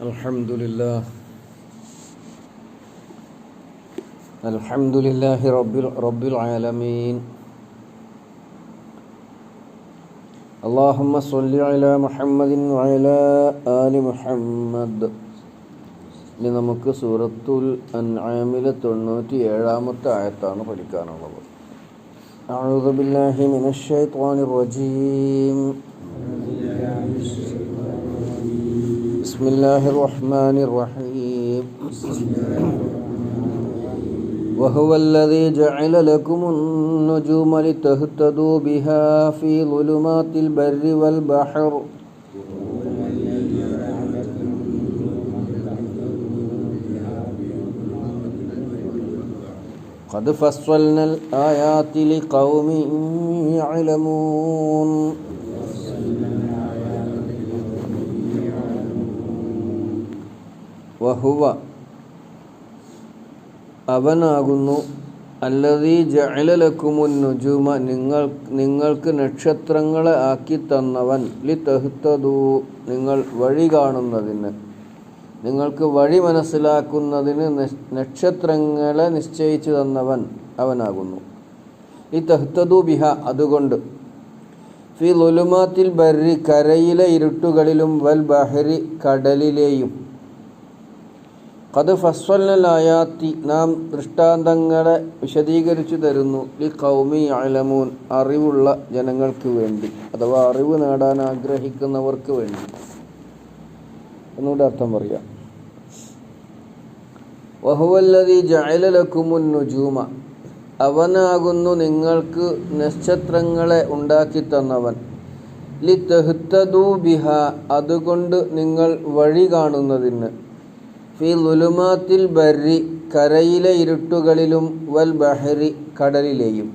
الحمد لله الحمد لله رب رب العالمين اللهم صل على محمد وعلى آل محمد ഇനി നമുക്ക് സൂറത്തുൽ അൻആമിലെ തൊണ്ണൂറ്റി ഏഴാമത്തെ ആയത്താണ് പഠിക്കാനുള്ളത് أعوذ بالله من الشيطان الرجيم بسم الله الرحمن الرحيم. وهو الذي جعل لكم النجوم لتهتدوا بها في ظلمات البر والبحر. قد فصلنا الآيات لقوم يعلمون. വഹുവ. അവനാകുന്നു. അല്ലതീ ജലലക്കുമുന്നുജുമ നുജൂമ. നിങ്ങൾ നിങ്ങൾക്ക് നക്ഷത്രങ്ങളെ ആക്കി തന്നവൻ ലി തെഹ്തദൂ നിങ്ങൾ വഴി കാണുന്നതിന്. നിങ്ങൾക്ക് വഴി മനസ്സിലാക്കുന്നതിന് നക്ഷത്രങ്ങളെ നിശ്ചയിച്ചു തന്നവൻ അവനാകുന്നു. ലി തെഹ്തദൂ ബിഹ. അതുകൊണ്ട്. ഫി ലുലുമാത്തിൽ ബർരി കരയിലെ ഇരുട്ടുകളിലും വൽ ബഹരി കടലിലെയും കത് ഫസ്വല്ലായാത്തി നാം ദൃഷ്ടാന്തങ്ങളെ വിശദീകരിച്ചു തരുന്നു. ഈ കൗമി അലമൂൻ അറിവുള്ള ജനങ്ങൾക്ക് വേണ്ടി അഥവാ അറിവ് നേടാൻ ആഗ്രഹിക്കുന്നവർക്ക് വേണ്ടി. എന്നുകൂടെ അർത്ഥം പറയാം. വഹുവല്ലതി ജയലലക്കുമുൻ നുജൂമ അവനാകുന്നു നിങ്ങൾക്ക് നക്ഷത്രങ്ങളെ ഉണ്ടാക്കി തന്നവൻ. ലി തെഹ്തദൂ ബിഹ അതുകൊണ്ട് നിങ്ങൾ വഴി കാണുന്നതിന്. ഫി ലുലുമാത്തിൽ ബർരി കരയിലെ ഇരുട്ടുകളിലും വൽ ബഹരി കടലിലെയും.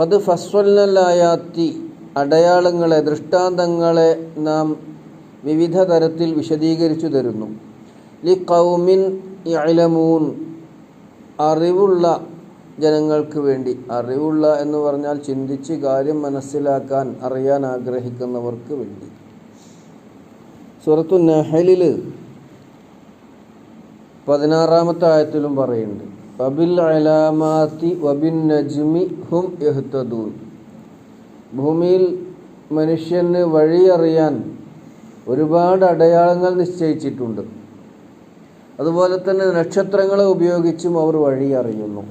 കത് ഫസ്വല്ലായാത്തി അടയാളങ്ങളെ ദൃഷ്ടാന്തങ്ങളെ നാം വിവിധ തരത്തിൽ വിശദീകരിച്ചു തരുന്നു. ലി കൗമിൻ ഇലമൂൻ അറിവുള്ള ജനങ്ങൾക്ക് വേണ്ടി. അറിവുള്ള എന്ന് പറഞ്ഞാൽ ചിന്തിച്ച് കാര്യം മനസ്സിലാക്കാൻ അറിയാൻ ആഗ്രഹിക്കുന്നവർക്ക് വേണ്ടി. സുഹൃത്തു നഹലിൽ പതിനാറാമത്തെ ആയത്തിലും പറയുന്നുണ്ട്. വബിൽ അലാമാത്തി വബിൻ നജ്മി ഹും യഹ്തദൂൻ ഭൂമിയിൽ മനുഷ്യന് വഴിയറിയാൻ ഒരുപാട് അടയാളങ്ങൾ നിശ്ചയിച്ചിട്ടുണ്ട്. അതുപോലെ തന്നെ നക്ഷത്രങ്ങളെ ഉപയോഗിച്ചും അവർ വഴി അറിയുന്നു.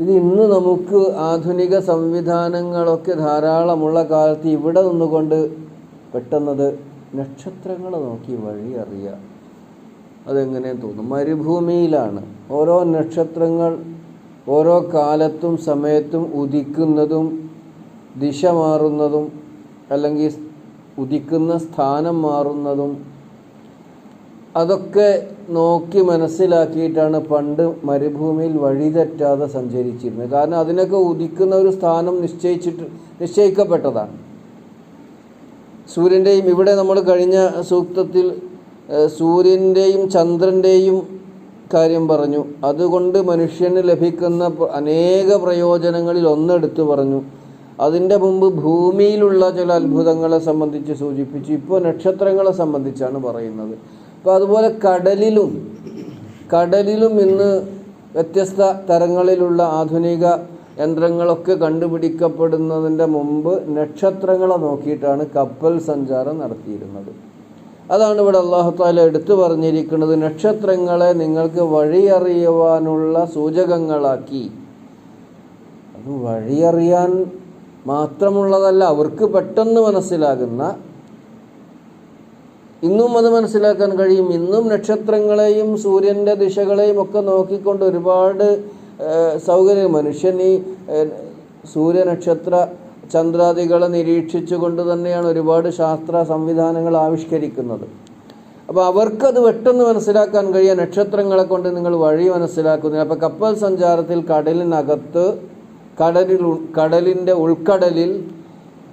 ഇത് ഇന്ന് നമുക്ക് ആധുനിക സംവിധാനങ്ങളൊക്കെ ധാരാളമുള്ള കാലത്ത് ഇവിടെ നിന്നുകൊണ്ട് പെട്ടെന്നത് നക്ഷത്രങ്ങളെ നോക്കി വഴി അറിയാം അതെങ്ങനെ തോന്നും മരുഭൂമിയിലാണ്. ഓരോ നക്ഷത്രങ്ങൾ ഓരോ കാലത്തും സമയത്തും ഉദിക്കുന്നതും ദിശ മാറുന്നതും അല്ലെങ്കിൽ ഉദിക്കുന്ന സ്ഥാനം മാറുന്നതും അതൊക്കെ നോക്കി മനസ്സിലാക്കിയിട്ടാണ് പണ്ട് മരുഭൂമിയിൽ വഴിതെറ്റാതെ സഞ്ചരിച്ചിരുന്നത്. കാരണം അതിനൊക്കെ ഉദിക്കുന്ന ഒരു സ്ഥാനം നിശ്ചയിച്ചിട്ട് നിശ്ചയിക്കപ്പെട്ടതാണ്. സൂര്യന്റെയും ഇവിടെ നമ്മൾ കഴിഞ്ഞ സൂക്തത്തിൽ സൂര്യന്റെയും ചന്ദ്രന്റെയും കാര്യം പറഞ്ഞു. അതുകൊണ്ട് മനുഷ്യന് ലഭിക്കുന്ന അനേക പ്രയോജനങ്ങളിൽ ഒന്നെടുത്തു പറഞ്ഞു. അതിന്റെ മുമ്പ് ഭൂമിയിലുള്ള ചില അത്ഭുതങ്ങളെ സംബന്ധിച്ച് സൂചിപ്പിച്ചു. ഇപ്പോൾ നക്ഷത്രങ്ങളെ സംബന്ധിച്ചാണ് പറയുന്നത്. അപ്പോൾ അതുപോലെ കടലിലും കടലിലും ഇന്ന് വ്യത്യസ്ത തരങ്ങളിലുള്ള ആധുനിക യന്ത്രങ്ങളൊക്കെ കണ്ടുപിടിക്കപ്പെടുന്നതിന്റെ മുമ്പ് നക്ഷത്രങ്ങളെ നോക്കിയിട്ടാണ് കപ്പൽ സഞ്ചാരം നടത്തിയിരുന്നത്. അതാണ് ഇവിടെ അള്ളാഹു താല എടുത്തു പറഞ്ഞിരിക്കുന്നത്. നക്ഷത്രങ്ങളെ നിങ്ങൾക്ക് വഴിയറിയുവാനുള്ള സൂചകങ്ങളാക്കി. അത് വഴിയറിയാൻ മാത്രമുള്ളതല്ല അവർക്ക് പെട്ടെന്ന് മനസ്സിലാകുന്ന ഇന്നും അത് മനസ്സിലാക്കാൻ കഴിയും. ഇന്നും നക്ഷത്രങ്ങളെയും സൂര്യന്റെ ദിശകളെയും ഒക്കെ നോക്കിക്കൊണ്ട് ഒരുപാട് സൗകര്യം. മനുഷ്യൻ ഈ സൂര്യനക്ഷത്ര ചന്ദ്രാദികളെ നിരീക്ഷിച്ചുകൊണ്ട് തന്നെയാണ് ഒരുപാട് ശാസ്ത്ര സംവിധാനങ്ങൾ ആവിഷ്കരിക്കുന്നത്. അപ്പോൾ അവർക്കത് പെട്ടെന്ന് മനസ്സിലാക്കാൻ കഴിയുക നക്ഷത്രങ്ങളെ കൊണ്ട് നിങ്ങൾ വഴി മനസ്സിലാക്കുന്നില്ല. അപ്പോൾ കപ്പൽ സഞ്ചാരത്തിൽ കടലിനകത്ത് കടലിൽ കടലിന്റെ ഉൾക്കടലിൽ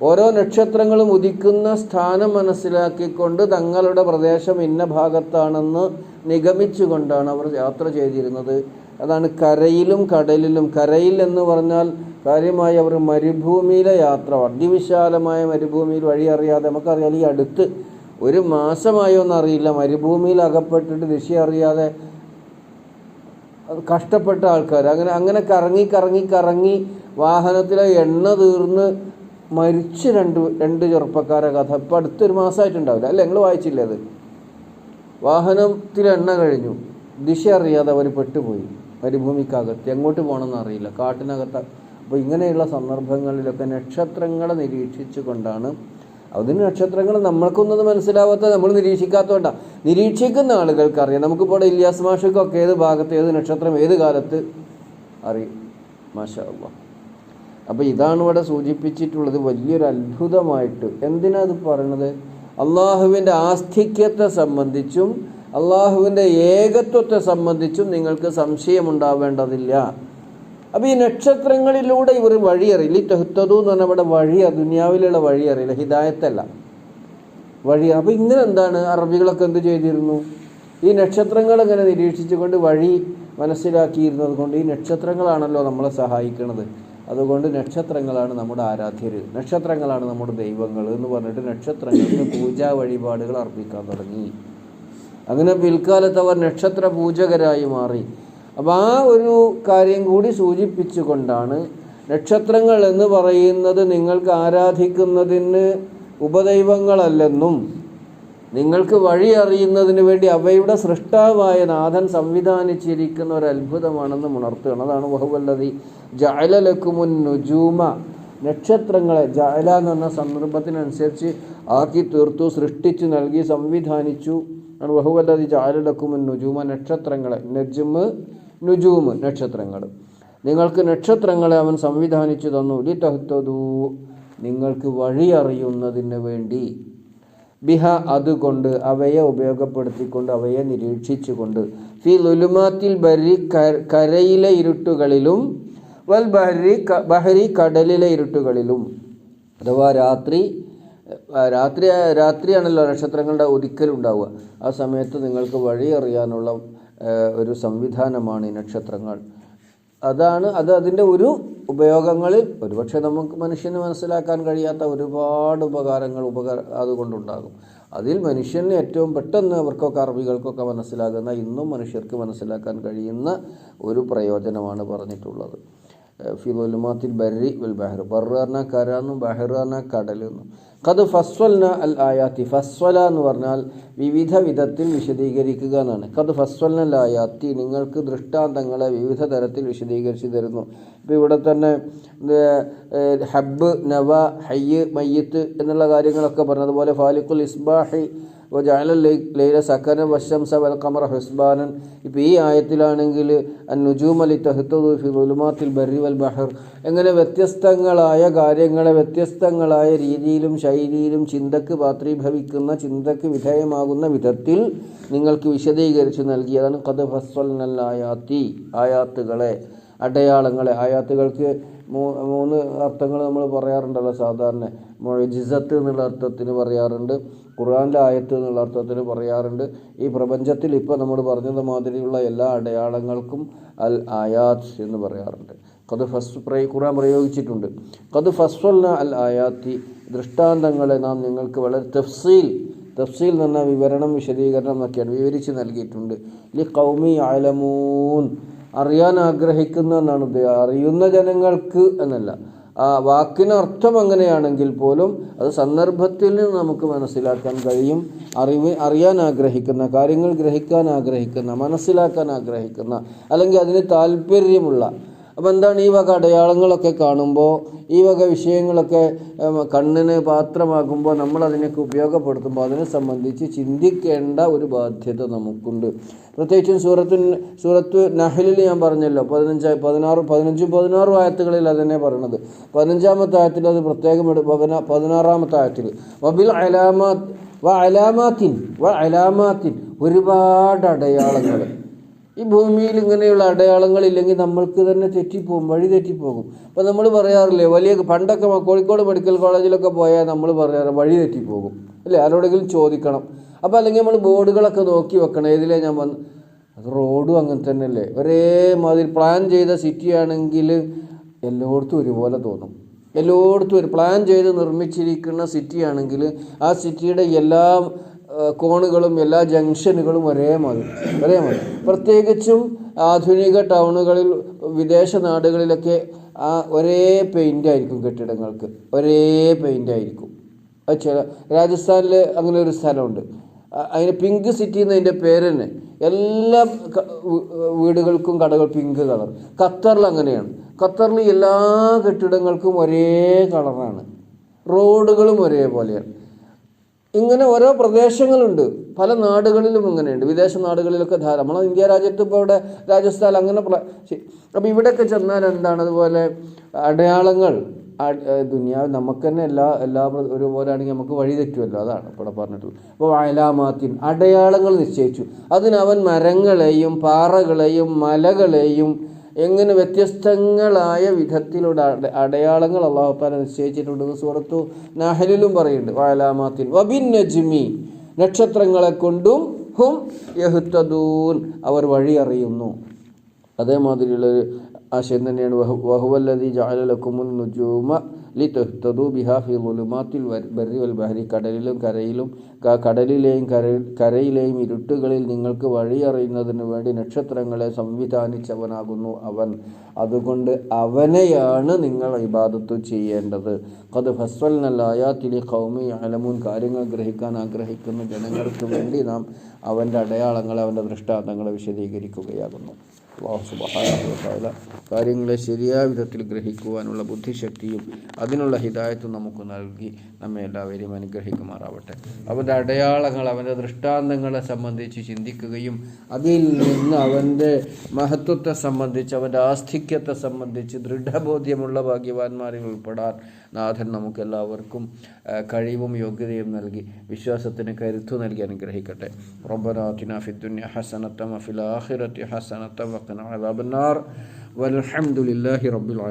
ഓരോ നക്ഷത്രങ്ങളും ഉദിക്കുന്ന സ്ഥാനം മനസ്സിലാക്കിക്കൊണ്ട് തങ്ങളുടെ പ്രദേശം ഇന്ന ഭാഗത്താണെന്ന് നിഗമിച്ചുകൊണ്ടാണ് അവർ യാത്ര ചെയ്തിരുന്നത്. അതാണ് കരയിലും കടലിലും. കരയിൽ എന്ന് പറഞ്ഞാൽ കാര്യമായി അവർ മരുഭൂമിയിലെ യാത്ര അതിവിശാലമായ മരുഭൂമിയിൽ വഴി അറിയാതെ നമുക്കറിയാം ഈ അടുത്ത് ഒരു മാസമായോ എന്നറിയില്ല മരുഭൂമിയിൽ അകപ്പെട്ടിട്ട് ദിശ അറിയാതെ കഷ്ടപ്പെട്ട ആൾക്കാർ അങ്ങനെ അങ്ങനെ കറങ്ങി കറങ്ങി കറങ്ങി വാഹനത്തിലെ എണ്ണ തീർന്ന് മരിച്ച് രണ്ട് രണ്ട് ചെറുപ്പക്കാരെ കഥ. ഇപ്പം അടുത്തൊരു മാസമായിട്ടുണ്ടാവില്ല. അല്ല? നിങ്ങൾ വായിച്ചില്ലേ അത്? വാഹനത്തിൽ എണ്ണ കഴിഞ്ഞു. ദിശ അറിയാതെ അവർ പെട്ടുപോയി. മരുഭൂമിക്കകത്ത്. എങ്ങോട്ട് പോകണമെന്ന് അറിയില്ല. കാട്ടിനകത്ത് അപ്പോൾ ഇങ്ങനെയുള്ള സന്ദർഭങ്ങളിലൊക്കെ നക്ഷത്രങ്ങളെ നിരീക്ഷിച്ചു കൊണ്ടാണ് അതിന് നക്ഷത്രങ്ങൾ നമ്മൾക്കൊന്നും മനസ്സിലാവാത്ത നമ്മൾ നിരീക്ഷിക്കാത്തതുകൊണ്ടാണ് നിരീക്ഷിക്കുന്ന ആളുകൾക്ക് അറിയാം നമുക്കിപ്പോൾ ഇവിടെ ഇല്യാസ് മാഷക്കൊക്കെ ഏത് ഭാഗത്ത് ഏത് നക്ഷത്രം ഏത് കാലത്ത്? അറിയും. മാഷാ അള്ളാ അപ്പോൾ ഇതാണ് ഇവിടെ സൂചിപ്പിച്ചിട്ടുള്ളത് വലിയൊരു അത്ഭുതമായിട്ട്. എന്തിനാ ഇത് പറയണത്? അള്ളാഹുവിന്റെ ആസ്തിക്യത്തെ സംബന്ധിച്ചും അള്ളാഹുവിന്റെ ഏകത്വത്തെ സംബന്ധിച്ചും നിങ്ങൾക്ക് സംശയമുണ്ടാവേണ്ടതില്ല. അപ്പോൾ ഈ നക്ഷത്രങ്ങളിലൂടെ ഇവർ വഴിയറിയില്ല. ഈ തെഹ്ത്തതു എന്ന് പറഞ്ഞാൽ ഇവിടെ വഴിയ ദുനിയാവിലുള്ള വഴിയറിയില്ല ഹിദായത്തല്ല. വഴി. അപ്പോൾ ഇങ്ങനെ എന്താണ്? അറബികളൊക്കെ എന്ത് ചെയ്തിരുന്നു? ഈ നക്ഷത്രങ്ങൾ ഇങ്ങനെ നിരീക്ഷിച്ചുകൊണ്ട് വഴി മനസ്സിലാക്കിയിരുന്നത് കൊണ്ട് ഈ നക്ഷത്രങ്ങളാണല്ലോ നമ്മളെ സഹായിക്കുന്നത് അതുകൊണ്ട് നക്ഷത്രങ്ങളാണ് നമ്മുടെ ആരാധ്യർ നക്ഷത്രങ്ങളാണ് നമ്മുടെ ദൈവങ്ങൾ എന്ന് പറഞ്ഞിട്ട് നക്ഷത്രങ്ങൾക്ക് പൂജാ വഴിപാടുകൾ അർപ്പിക്കാൻ തുടങ്ങി. അങ്ങനെ പിൽക്കാലത്ത് അവർ നക്ഷത്ര പൂജകരായി മാറി. അപ്പോൾ ആ ഒരു കാര്യം കൂടി സൂചിപ്പിച്ചുകൊണ്ടാണ് നക്ഷത്രങ്ങൾ എന്ന് പറയുന്നത് നിങ്ങൾക്ക് ആരാധിക്കുന്നതിന് ഉപദൈവങ്ങളല്ലെന്നും നിങ്ങൾക്ക് വഴി അറിയുന്നതിന് വേണ്ടി അവയുടെ സൃഷ്ടാവായ നാഥൻ സംവിധാനിച്ചിരിക്കുന്ന ഒരു അത്ഭുതമാണെന്ന് ഉണർത്തുകയാണ്. അതാണ് ബഹുവല്ലതി ജലലക്കുമുൻ നുജൂമ. നക്ഷത്രങ്ങളെ ജഅല എന്ന് പറഞ്ഞ സന്ദർഭത്തിനനുസരിച്ച് ആക്കി തീർത്തു സൃഷ്ടിച്ചു നൽകി സംവിധാനിച്ചു. ആണ് വഹുവല്ലതി ജഅലലക്കുമുൻ നുജൂമ നക്ഷത്രങ്ങളെ. നജ്മ് നുജൂമ് നക്ഷത്രങ്ങൾ നിങ്ങൾക്ക് നക്ഷത്രങ്ങളെ അവൻ സംവിധാനിച്ചു തന്നു. ലി തഹ്തദൂ നിങ്ങൾക്ക് വഴി അറിയുന്നതിന് വേണ്ടി. ബിഹ അതുകൊണ്ട് അവയെ ഉപയോഗപ്പെടുത്തിക്കൊണ്ട് അവയെ നിരീക്ഷിച്ചുകൊണ്ട്. ഫി ലുലുമാത്തിൽ ബരി കരയിലെ ഇരുട്ടുകളിലും വൽ ബഹരി ബഹരി കടലിലെ ഇരുട്ടുകളിലും. അഥവാ രാത്രി രാത്രി രാത്രിയാണല്ലോ നക്ഷത്രങ്ങളുടെ ഒരിക്കലുണ്ടാവുക ആ സമയത്ത് നിങ്ങൾക്ക് വഴി അറിയാനുള്ള ഒരു സംവിധാനമാണ് ഈ നക്ഷത്രങ്ങൾ. അതാണ് അത് അതിന്റെ ഒരു ഉപയോഗങ്ങളിൽ ഒരുപക്ഷെ നമുക്ക് മനുഷ്യന് മനസ്സിലാക്കാൻ കഴിയാത്ത ഒരുപാട് ഉപകാരങ്ങൾ ഉപകാര അതുകൊണ്ടുണ്ടാകും. അതിൽ മനുഷ്യന് ഏറ്റവും പെട്ടെന്ന് അവർക്കൊക്കെ അറബികൾക്കൊക്കെ മനസ്സിലാകുന്ന ഇന്നും മനുഷ്യർക്ക് മനസ്സിലാക്കാൻ കഴിയുന്ന ഒരു പ്രയോജനമാണ് പറഞ്ഞിട്ടുള്ളത്. ഫിലുലുമാത്തിൽ ബർരി വൽ ബഹർ ബർ പറഞ്ഞാൽ കര എന്നും ബഹർ പറഞ്ഞാൽ കടൽ എന്നും കത് ഫസ്വൽന അൽ ആയാത്തി. ഫസ്വല എന്ന് പറഞ്ഞാൽ വിവിധ വിധത്തിൽ വിശദീകരിക്കുക എന്നാണ്. കത് ഫസ്വൽന അൽ ആയാത്തി നിങ്ങൾക്ക് ദൃഷ്ടാന്തങ്ങളെ വിവിധ തരത്തിൽ വിശദീകരിച്ചു തരുന്നു. ഇപ്പോൾ ഇവിടെ തന്നെ ഹബ്ബ് നവ ഹയ്യ് മയ്യത്ത് എന്നുള്ള കാര്യങ്ങളൊക്കെ പറഞ്ഞു അതുപോലെ ഫാലിഖുൽ ഇസ്ബാഹി ലൈല സഖന വശംസ വൽ ഖമറ ഹുസ്ബാനൻ ഇപ്പോൾ ഈ ആയത്തിലാണെങ്കിൽ നുജൂം അലി ഉലുമാത്തിൽ ബറി വൽ ബഹർ. എങ്ങനെ വ്യത്യസ്തങ്ങളായ കാര്യങ്ങളെ വ്യത്യസ്തങ്ങളായ രീതിയിലും ശൈലിയിലും ചിന്തക്ക് പാത്രീഭവിക്കുന്ന ചിന്തക്ക് വിധേയമാകുന്ന വിധത്തിൽ നിങ്ങൾക്ക് വിശദീകരിച്ച് നൽകിയതാണ് കത് ഫസ്വൽ നല്ലായാത്തി ആയാത്തുകളെ അടയാളങ്ങളെ. ആയാത്തുകൾക്ക് മൂന്ന് അർത്ഥങ്ങൾ നമ്മൾ പറയാറുണ്ടല്ലോ സാധാരണ. മൊഴിജിസത്ത് എന്നുള്ള അർത്ഥത്തിന് പറയാറുണ്ട്. ഖുർആനിലെ ആയത്ത് എന്നുള്ള അർത്ഥത്തിൽ പറയാറുണ്ട്. ഈ പ്രപഞ്ചത്തിൽ ഇപ്പോൾ നമ്മൾ പറഞ്ഞത് മാതിരിയുള്ള എല്ലാ അടയാളങ്ങൾക്കും അൽ ആയാത്ത് എന്ന് പറയാറുണ്ട്. കത് ഫസ് ഖുർആൻ പ്രയോഗിച്ചിട്ടുണ്ട്. കത് ഫസ്വല്ല അൽ ആയാത്തി ദൃഷ്ടാന്തങ്ങളെ നാം നിങ്ങൾക്ക് വളരെ തഫ്സീൽ തഫ്സീൽ എന്ന് വിവരണം വിശദീകരണം എന്നൊക്കെയാണ് വിവരിച്ച് നൽകിയിട്ടുണ്ട്. ലി കൗമി അലമൂൻ അറിയാൻ ആഗ്രഹിക്കുന്ന എന്നാണ് അറിയുന്ന ജനങ്ങൾക്ക് എന്നല്ല ആ വാക്കിന് അർത്ഥം അങ്ങനെയാണെങ്കിൽ പോലും അത് സന്ദർഭത്തിൽ നിന്ന് നമുക്ക് മനസ്സിലാക്കാൻ കഴിയും. അറിവ് അറിയാൻ ആഗ്രഹിക്കുന്ന കാര്യങ്ങൾ ഗ്രഹിക്കാൻ ആഗ്രഹിക്കുന്ന മനസ്സിലാക്കാൻ ആഗ്രഹിക്കുന്ന അല്ലെങ്കിൽ അതിന് താല്പര്യമുള്ള അപ്പോൾ എന്താണ് ഈ വക അടയാളങ്ങളൊക്കെ കാണുമ്പോൾ ഈ വക വിഷയങ്ങളൊക്കെ കണ്ണിന് പാത്രമാകുമ്പോൾ നമ്മൾ അതിനൊക്കെ ഉപയോഗപ്പെടുത്തുമ്പോൾ അതിനെ സംബന്ധിച്ച് ചിന്തിക്കേണ്ട ഒരു ബാധ്യത നമുക്കുണ്ട്. പ്രത്യേകിച്ചും സൂറത്തു സൂറത്ത് നഹലിൽ ഞാൻ പറഞ്ഞല്ലോ പതിനഞ്ച് പതിനാറ് പതിനഞ്ചും പതിനാറും ആയത്തുകളിൽ അതന്നെ പറയണത്. പതിനഞ്ചാമത്തെ ആയത്തിൽ അത് പ്രത്യേകം പതിനാറാമത്തെ ആയത്തിൽ. വബിൽ അലാമാ വ അലാമാത്തിൻ വ അലാമാത്തിൻ ഒരുപാട് അടയാളങ്ങൾ. ഈ ഭൂമിയിൽ ഇങ്ങനെയുള്ള അടയാളങ്ങൾ ഇല്ലെങ്കിൽ നമ്മൾക്ക് തന്നെ തെറ്റിപ്പോകും വഴി തെറ്റിപ്പോകും. അപ്പോൾ നമ്മൾ പറയാറില്ലേ വലിയ പണ്ടൊക്കെ കോഴിക്കോട് മെഡിക്കൽ കോളേജിലൊക്കെ പോയാൽ നമ്മൾ പറയാറ് വഴി തെറ്റിപ്പോകും. അല്ലേ? ആരോടെങ്കിലും ചോദിക്കണം. അപ്പോൾ അല്ലെങ്കിൽ നമ്മൾ ബോർഡുകളൊക്കെ നോക്കി വെക്കണം. ഏതിലേ ഞാൻ വന്ന് അത് റോഡും അങ്ങനെ തന്നെയല്ലേ? ഒരേ മാതിരി പ്ലാൻ ചെയ്ത സിറ്റി ആണെങ്കിൽ എല്ലായിടത്തും ഒരുപോലെ തോന്നും. എല്ലായിടത്തും ഒരു പ്ലാൻ ചെയ്ത് നിർമ്മിച്ചിരിക്കുന്ന സിറ്റിയാണെങ്കിൽ ആ സിറ്റിയുടെ എല്ലാ കോണുകളും എല്ലാ ജംഗ്ഷനുകളും ഒരേ മതി ഒരേ മതി. പ്രത്യേകിച്ചും ആധുനിക ടൗണുകളിൽ വിദേശ നാടുകളിലൊക്കെ ആ ഒരേ പെയിന്റ് ആയിരിക്കും കെട്ടിടങ്ങൾക്ക് ഒരേ പെയിന്റ് ആയിരിക്കും അത് ചില രാജസ്ഥാനിൽ അങ്ങനെ ഒരു സ്ഥലമുണ്ട്. അതിന് പിങ്ക് സിറ്റി എന്നതിന്റെ പേര് തന്നെ എല്ലാ വീടുകൾക്കും കടകൾ പിങ്ക് കളർ. ഖത്തറിൽ അങ്ങനെയാണ്. ഖത്തറിൽ എല്ലാ കെട്ടിടങ്ങൾക്കും ഒരേ കളറാണ്. റോഡുകളും ഒരേപോലെയാണ്. ഇങ്ങനെ ഓരോ പ്രദേശങ്ങളുണ്ട്. പല നാടുകളിലും ഇങ്ങനെയുണ്ട്. വിദേശ നാടുകളിലൊക്കെ ധാരാളം. ഇന്ത്യ രാജ്യത്ത് ഇപ്പോൾ ഇവിടെ രാജസ്ഥാൻ അങ്ങനെ അപ്പോൾ ഇവിടെയൊക്കെ ചെന്നാൽ എന്താണ്? അതുപോലെ അടയാളങ്ങൾ. ദുനിയാവ് നമുക്ക് തന്നെ എല്ലാ എല്ലാ ഒരുപോലെ നമുക്ക് വഴി തെറ്റുമല്ലോ. അതാണ് ഇവിടെ പറഞ്ഞിട്ടുള്ളത്. അപ്പോൾ അയലാമാത്തിൻ അടയാളങ്ങൾ നിശ്ചയിച്ചു. അതിനവൻ മരങ്ങളെയും പാറകളെയും മലകളെയും എങ്ങനെ വ്യത്യസ്തങ്ങളായ വിധത്തിലുള്ള അട- അടയാളങ്ങൾ അള്ളാഹുപ്പാല നിശ്ചയിച്ചിട്ടുണ്ടെന്ന് സൂറത്തു നഹലിലും പറയുന്നുണ്ട്. വാലാമാത്തിൻ വബിൻ നജ്മി നക്ഷത്രങ്ങളെ കൊണ്ടും ഹും യഹുത്തദൂൻ അവർ വഴി അറിയുന്നു. അതേമാതിരിയുള്ളൊരു ആശയം തന്നെയാണ് വഹു വഹുവല്ലതി ജാലലക്കുമുൻ നുജൂമ ലി തെഹ്തദു ബിഹാ വൽ ബഹരി. കടലിലും കരയിലും കടലിലെയും കരയിലെയും ഇരുട്ടുകളിൽ നിങ്ങൾക്ക് വഴി അറിയുന്നതിന് വേണ്ടി നക്ഷത്രങ്ങളെ സംവിധാനിച്ചവനാകുന്നു അവൻ. അതുകൊണ്ട് അവനെയാണ് നിങ്ങൾ ഇബാദത്ത് ചെയ്യേണ്ടത്. അത് ഫസ്വൽ നല്ലായാത്തിലി കൗമി അലമൂൻ കാര്യങ്ങൾ ഗ്രഹിക്കാൻ ആഗ്രഹിക്കുന്ന ജനങ്ങൾക്ക് വേണ്ടി നാം അവന്റെ അടയാളങ്ങളെ അവന്റെ ദൃഷ്ടാന്തങ്ങളെ വിശദീകരിക്കുകയാകുന്നു. കാര്യങ്ങളെ ശരിയായ വിധത്തിൽ ഗ്രഹിക്കുവാനുള്ള ബുദ്ധിശക്തിയും അതിനുള്ള ഹിദായത്തും നമുക്ക് നൽകി. നമ്മെ എല്ലാവരെയും അനുഗ്രഹിക്കുമാറാവട്ടെ. അവന്റെ അടയാളങ്ങൾ അവന്റെ ദൃഷ്ടാന്തങ്ങളെ സംബന്ധിച്ച് ചിന്തിക്കുകയും അതിൽ നിന്ന് അവന്റെ മഹത്വത്തെ സംബന്ധിച്ച് അവന്റെ ആസ്തിക്യത്തെ സംബന്ധിച്ച് ദൃഢബോധ്യമുള്ള ഭാഗ്യവാന്മാരിൽ ഉൾപ്പെടാൻ നാഥൻ നമുക്കെല്ലാവർക്കും കഴിവും യോഗ്യതയും നൽകി വിശ്വാസത്തിന് കരുത്തു നൽകി അനുഗ്രഹിക്കട്ടെ. ഫിദ്ദുന്യ ഹസനത്തം ഫിൽ ആഖിറത്തി ഹസനത്തം വഖിന അദാബന്നാർ. വൽഹംദുലില്ലാഹി റബ്ബിൽ